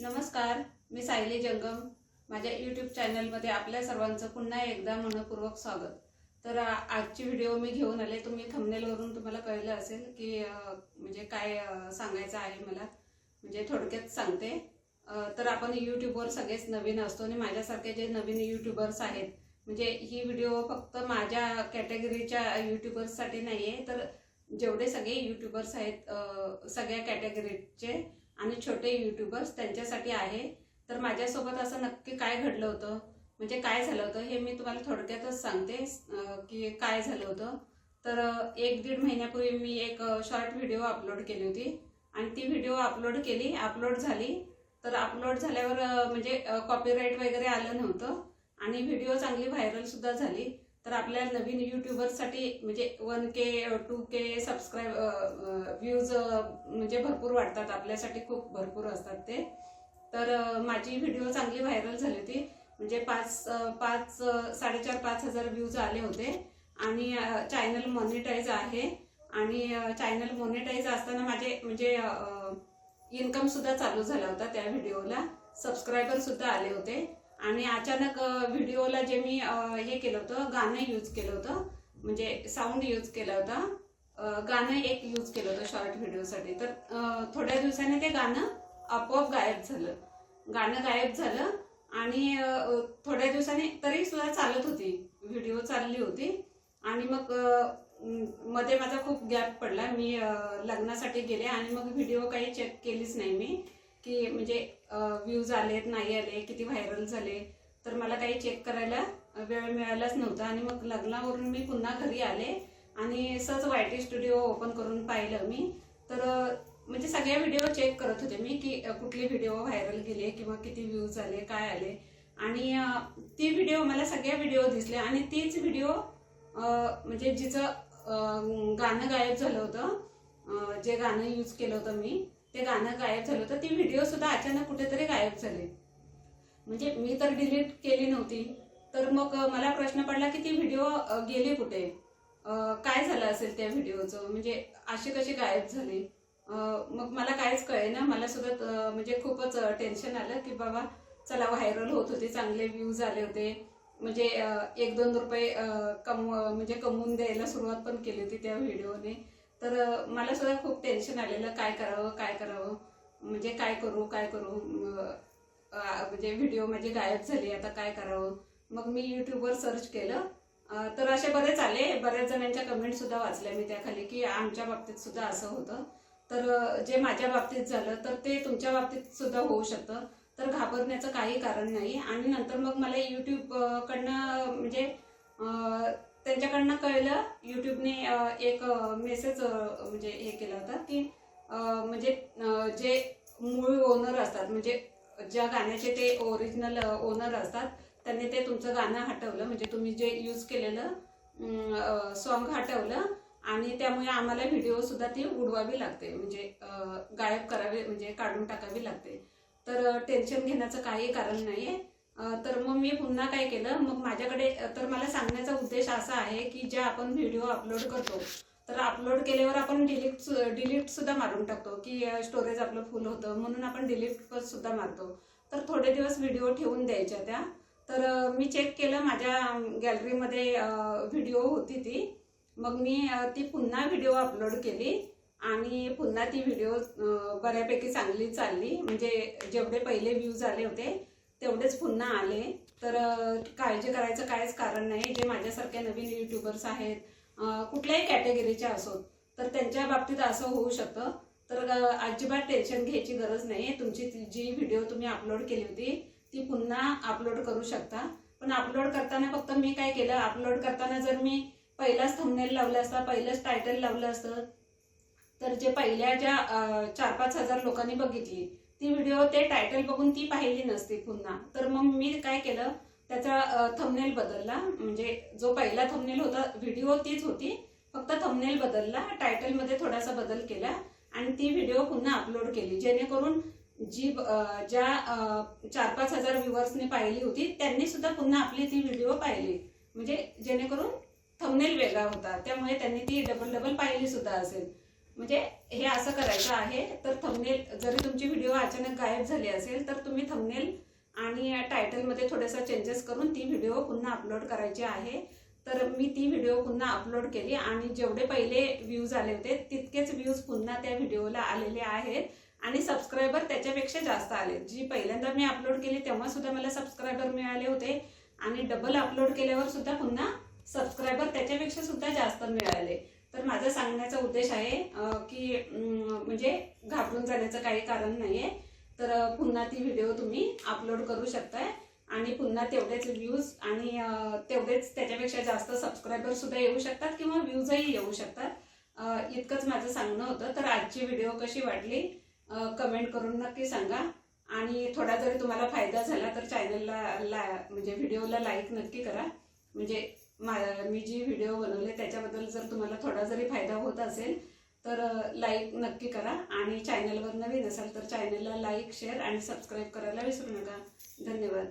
नमस्कार मी सायली जंगम. माझ्या यूट्यूब चॅनलमध्ये आपल्या सर्वांचं पुन्हा एकदा मनपूर्वक स्वागत. तर आजची व्हिडिओ मी घेऊन आले. तुम्ही थंबनेलवरून तुम्हाला कळलं असेल की म्हणजे काय सांगायचं आहे मला. म्हणजे थोडक्यात सांगते. तर आपण यूट्यूबवर सगळेच नवीन असतो आणि माझ्यासारखे जे नवीन यूट्यूबर्स आहेत म्हणजे ही व्हिडिओ फक्त माझ्या कॅटेगरीच्या यूट्यूबर्ससाठी नाही आहे तर जेवढे सगळे यूट्यूबर्स आहेत सगळ्या कॅटेगरीचे आणि छोटे युट्यूबर्स त्यांच्यासाठी आहे. तर माझ्यासोबत असं नक्की काय घडलं होतं? म्हणजे काय झालं होतं? हे मी तुम्हाला थोडक्यातच सांगते की काय झालं होतं. तर एक दीड महिन्यापूर्वी मी एक शॉर्ट व्हिडिओ अपलोड केली होती. आणि ती व्हिडिओ अपलोड केली अपलोड झाली. तर अपलोड झाल्यावर म्हणजे कॉपीराईट वगैरे आलं नव्हतं. आणि व्हिडिओ चांगली व्हायरलसुद्धा झाली. तर आपल्या नवीन युट्यूबरसाठी म्हणजे one K two K subscribe views म्हणजे भरपूर वाढतात. आपल्यासाठी खूप भरपूर असतात ते. तर माझी व्हिडिओ चांगली व्हायरल झाली होती. म्हणजे पाच पाच साडेचार पाच हजार व्ह्यूज आले होते. आणि चॅनल मॉनिटाईज आहे. आणि चॅनल मॉनिटाईज असताना माझे म्हणजे इन्कमसुद्धा चालू झाला होता त्या व्हिडिओला सबस्क्रायबरसुद्धा आले होते. आणि अचानक व्हिडिओला जे मी हे केलं होतं गाणं यूज केलं होतं म्हणजे साऊंड यूज केला होता गाणं एक यूज केलं होतं शॉर्ट व्हिडिओसाठी तर थोड्या दिवसाने ते गाणं आपोआप गायब झालं. गाणं गायब झालं आणि थोड्या दिवसांनी तरी सुद्धा चालत होती. व्हिडिओ चालली होती. आणि मग मध्ये माझा खूप गॅप पडला. मी लग्नासाठी गेले आणि मग व्हिडिओ काही चेक केलीच नाही मी. की म्हणजे व्ह्यूज आलेत नाही आले किती व्हायरल झाले तर मला काही चेक करायला वेळ मिळालाच नव्हता. आणि मग लग्नावरून मी पुन्हा घरी आले आणि सहज वाय टी स्टुडिओ ओपन करून पाहिलं मी. तर म्हणजे सगळ्या व्हिडिओ चेक करत होते मी की कुठले व्हिडिओ व्हायरल गेले किंवा किती व्ह्यूज आले काय आले. आणि ती व्हिडिओ मला सगळ्या व्हिडिओ दिसले आणि तीच व्हिडिओ म्हणजे जिचं गाणं गायब झालं होतं जे गाणं यूज केलं होतं मी ते गाणं गायब झालं होतं. ती व्हिडिओ सुद्धा अचानक कुठेतरी गायब झाले. म्हणजे मी तर डिलीट केली नव्हती. तर मग मला प्रश्न पडला की ती व्हिडिओ गेली कुठे? काय झालं असेल त्या व्हिडिओचं म्हणजे अशी कशी गायब झाली? मग मला काहीच कळे ना मला सुद्धा म्हणजे खूपच टेन्शन आलं की बाबा चला व्हायरल होत होते चांगले व्ह्यूज आले होते. म्हणजे एक दोन रुपये कम कमव म्हणजे कमवून द्यायला सुरुवात पण केली होती त्या व्हिडिओने तर मला सुद्धा खूप टेन्शन आलेलं काय करावं काय करावं? म्हणजे काय करू काय करू? म्हणजे व्हिडिओ माझी गायब झाली आता काय करावं? मग मी यूट्यूबवर सर्च केलं. तर असे बरेच आले. बऱ्याच जणांच्या कमेंट सुद्धा वाचल्या मी त्याखाली की आमच्या बाबतीत सुद्धा असं होतं. तर जे माझ्या बाबतीत झालं तर ते तुमच्या बाबतीत सुद्धा होऊ शकतं. तर घाबरण्याचं काही कारण नाही. आणि नंतर मग मला यूट्यूबकडनं म्हणजे त्यांच्याकडनं कळलं यूट्यूबने एक मेसेज म्हणजे हे केला होता की म्हणजे जे मूळ ओनर असतात म्हणजे ज्या गाण्याचे ते ओरिजिनल ओनर असतात त्यांनी ते तुमचं गाणं हटवलं म्हणजे तुम्ही जे यूज केलेलं सॉन्ग हटवलं आणि त्यामुळे आम्हाला व्हिडिओ सुद्धा ती उडवावी लागते म्हणजे गायब करावी म्हणजे काढून टाकावी लागते. तर टेन्शन घेण्याचं काही कारण नाहीये. आहे तर मग मी पुन्हा काय केलं? मग माझ्याकडे तर मला सांगण्याचा उद्देश असा आहे की ज्या आपण व्हिडिओ अपलोड करतो तर अपलोड केल्यावर आपण डिलीट डिलीट सुद्धा मारून टाकतो की स्टोरेज आपलं फुल होतं म्हणून आपण डिलीट सुद्धा मारतो. तर थोडे दिवस व्हिडिओ ठेवून द्यायच्या त्या. तर मी चेक केलं माझ्या गॅलरीमध्ये व्हिडिओ होती ती. मग मी ती पुन्हा व्हिडिओ अपलोड केली आणि पुन्हा ती व्हिडिओ बऱ्यापैकी चांगली चालली. म्हणजे जेवढे पहिले व्ह्यूज आले होते तेवढेच पुन्हा आले. तर काळजी करायचं काहीच कारण नाही. जे माझ्यासारख्या नवीन युट्यूबर्स आहेत कुठल्याही कॅटेगरीचे असोत तर त्यांच्या बाबतीत असं होऊ शकतं. तर अजिबात टेन्शन घ्यायची गरज नाही तुमची जी व्हिडिओ तुम्ही अपलोड केली होती ती पुन्हा अपलोड करू शकता. पण अपलोड करताना फक्त मी काय केलं अपलोड करताना जर मी पहिलाच थंबनेल लावलं असता पहिलंच टायटल लावलं असतं तर जे पहिल्या ज्या चार पाच हजार लोकांनी बघितली ती व्हिडिओ ते टायटल बघून ती पाहिली नसती पुन्हा. तर मग मी काय केलं त्याचा थंबनेल बदलला. म्हणजे जो पहिला थंबनेल होता व्हिडिओ तीच होती. फक्त थंबनेल बदलला. टायटलमध्ये थोडासा बदल केला आणि ती व्हिडिओ पुन्हा अपलोड केली. जेणेकरून जी ज्या चार पाच हजार व्ह्युअर्सने पाहिली होती त्यांनी सुद्धा पुन्हा आपली ती व्हिडिओ पाहिली. म्हणजे जेणेकरून थंबनेल वेगळा होता. त्यामुळे त्यांनी ती डबल डबल पाहिली सुद्धा असेल. म्हणजे हे असं करायचं आहे तर थंबनेल जरी तुमची व्हिडिओ अचानक गायब झाली असेल तर तुम्ही थंबनेल आणि टायटलमध्ये थोडेसा चेंजेस करून ती व्हिडिओ पुन्हा अपलोड करायची आहे. तर मी ती व्हिडिओ पुन्हा अपलोड केली आणि जेवढे पहिले व्ह्यूज आले होते तितकेच व्ह्यूज पुन्हा त्या व्हिडिओला आलेले आहेत. आणि सबस्क्रायबर त्याच्यापेक्षा जास्त आले जी पहिल्यांदा मी अपलोड केली तेव्हा सुद्धा मला सबस्क्रायबर मिळाले होते. आणि डबल अपलोड केल्यावर सुद्धा पुन्हा सबस्क्रायबर त्याच्यापेक्षा सुद्धा जास्त मिळाले. तर माझा सांगण्याचा उद्देश आहे की म्हणजे घाबरून जाण्याचं काही कारण नाहीये. तर पुन्हा ती व्हिडिओ तुम्ही अपलोड करू शकताय. आणि पुन्हा तेवढेच व्ह्यूज आणि तेवढेच त्याच्यापेक्षा जास्त सबस्क्रायबर सुद्धा येऊ शकतात किंवा व्ह्यूजही येऊ शकतात. इतकंच माझं सांगणं होतं. तर आजची व्हिडिओ कशी वाटली कमेंट करून नक्की सांगा. आणि थोडा जरी तुम्हाला फायदा झाला तर चॅनलला ला म्हणजे व्हिडिओला लाईक नक्की करा. म्हणजे मी जी व्हिडिओ बनवले त्याच्याबद्दल जर तुम्हाला थोडा जरी फायदा होत असेल तर लाईक नक्की करा. आणि चॅनलवर नवीन असाल तर चॅनलला लाईक शेअर आणि सबस्क्राईब करायला विसरू नका. धन्यवाद.